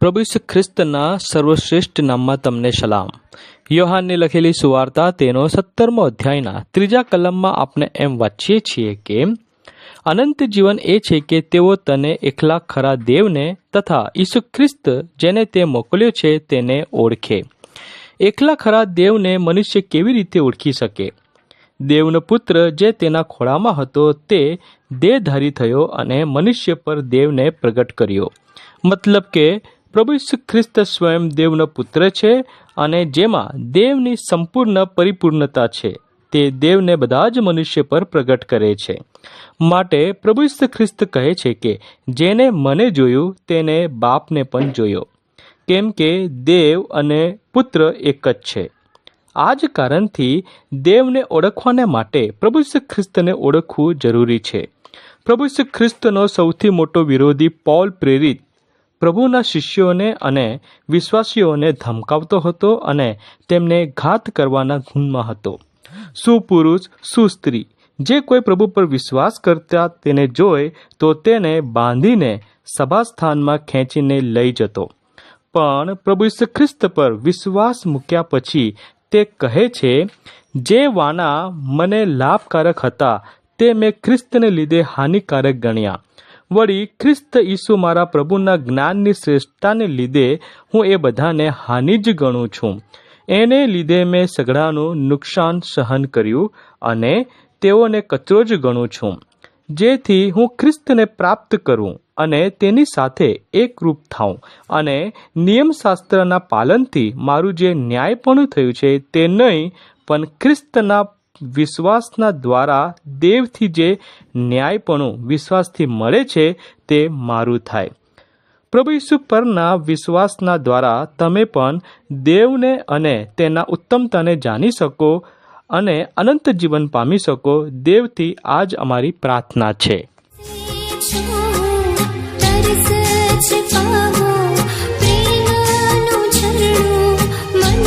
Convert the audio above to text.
પ્રભુ ઈસુ ખ્રિસ્તના સર્વશ્રેષ્ઠ નામમાં તમને સલામ. યોહાનની લખેલી સુવાર્તા તેનો સત્તરમો અધ્યાયના ત્રીજા કલમમાં આપણે એમ વાંચીએ છીએ કે, અનંત જીવન એ છે કે તેઓ તને એકલા ખરા દેવને તથા ઈસુ ખ્રિસ્ત જેને તે મોકલ્યો છે તેને ઓળખે. એકલા ખરા દેવને મનુષ્ય કેવી રીતે ઓળખી શકે? દેવનો પુત્ર જે તેના ખોળામાં હતો તે દેહધારી થયો અને મનુષ્ય પર દેવને પ્રગટ કર્યો. મતલબ કે પ્રભુ ઈસુ ખ્રિસ્ત સ્વયં દેવનો પુત્ર છે અને જેમાં દેવની સંપૂર્ણ પરિપૂર્ણતા છે. તે દેવને બધા જ મનુષ્ય પર પ્રગટ કરે છે. માટે પ્રભુ ઈસુ ખ્રિસ્ત કહે છે કે, જેને મને જોયું, તેને બાપને પણ જોયો. કેમ કે દેવ અને પુત્ર એક જ છે. આ જ કારણથી દેવને ઓળખવાને માટે પ્રભુ ઈસુ ખ્રિસ્તને ઓળખવું જરૂરી છે. પ્રભુ ઈસુ ખ્રિસ્તનો સૌથી મોટો વિરોધી પોલ પ્રેરિત પ્રભુના શિષ્યોને અને વિશ્વાસીઓને ધમકાવતો હતો અને તેમને ઘાત કરવાના ગુણમાં હતો. સુપુરુષ, સુસ્ત્રી, જે કોઈ પ્રભુ પર વિશ્વાસ કરતા તેને જોઈ, તો તેને બાંધીને સભાસ્થાનમાં ખેંચીને લઈ જતો. પણ પ્રભુ ખ્રિસ્ત પર વિશ્વાસ મૂક્યા પછી તે કહે છે, જે વાના મને લાભકારક હતા, તે મેં ખ્રિસ્તને લીધે હાનિકારક ગણ્યા. વળી ખ્રિસ્ત ઈસુ મારા પ્રભુના જ્ઞાનની શ્રેષ્ઠતાને લીધે હું એ બધાને હાનિ જ ગણું છું. એને લીધે મેં સઘળાનું નુકસાન સહન કર્યું અને તેઓને કચરો જ ગણું છું. જેથી હું ખ્રિસ્તને પ્રાપ્ત કરું અને તેની સાથે એકરૂપ થાઉં અને નિયમશાસ્ત્રના પાલનથી મારું જે ન્યાયપણું થયું છે તે નહીં, પણ ખ્રિસ્તના વિશ્વાસના દ્વારા દેવથી જે ન્યાયપણું વિશ્વાસથી મળે છે, તે મારું થાય. પ્રભુ ઈસુ પરના વિશ્વાસના દ્વારા તમે પણ દેવને અને તેના ઉત્તમતાને જાણી શકો અને અનંત જીવન પામી શકો. દેવથી આ જ અમારી પ્રાર્થના છું.